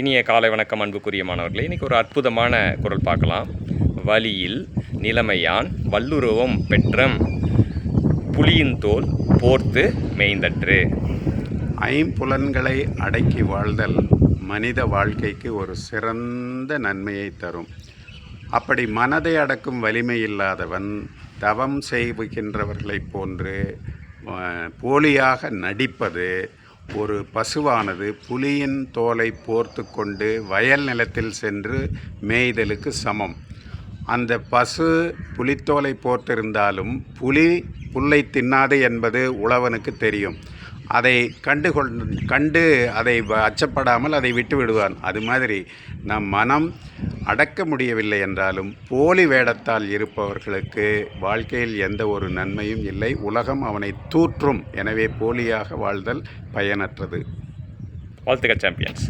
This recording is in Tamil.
இனிய காலை வணக்கம் அன்புக்குரிய மாணவர்களே. இன்றைக்கி ஒரு அற்புதமான குரல் பார்க்கலாம். வழியில் நிலைமையான் வல்லுருவம் பெற்றம் புலியின் தோல் போர்த்து மேய்ந்தற்று. ஐம்புலன்களை அடக்கி வாழ்தல் மனித வாழ்க்கைக்கு ஒரு சிறந்த நன்மையை தரும். அப்படி மனதை அடக்கும் வலிமை இல்லாதவன் தவம் செய்கின்றவர்களைப் போன்று போலியாக நடிப்பது ஒரு பசுவானது புலியின் தோலை போர்த்து கொண்டு வயல் நிலத்தில் சென்று மேய்தலுக்கு சமம். அந்த பசு புலித்தோலை போர்த்திருந்தாலும் புலி புல்லை தின்னாது என்பது உழவனுக்கு தெரியும். அதை கண்டு கொள் கண்டு அதை வ- அச்சப்படாமல் அதை விட்டு விடுவான். அது மாதிரி நம் மனம் அடக்க முடியவில்லை என்றாலும் போலி வேடத்தால் இருப்பவர்களுக்கு வாழ்க்கையில் எந்த ஒரு நன்மையும் இல்லை. உலகம் அவனை தூற்றும். எனவே போலியாக வாழ்தல் பயனற்றது. வாழ்த்துக்கள் சாம்பியன்ஸ்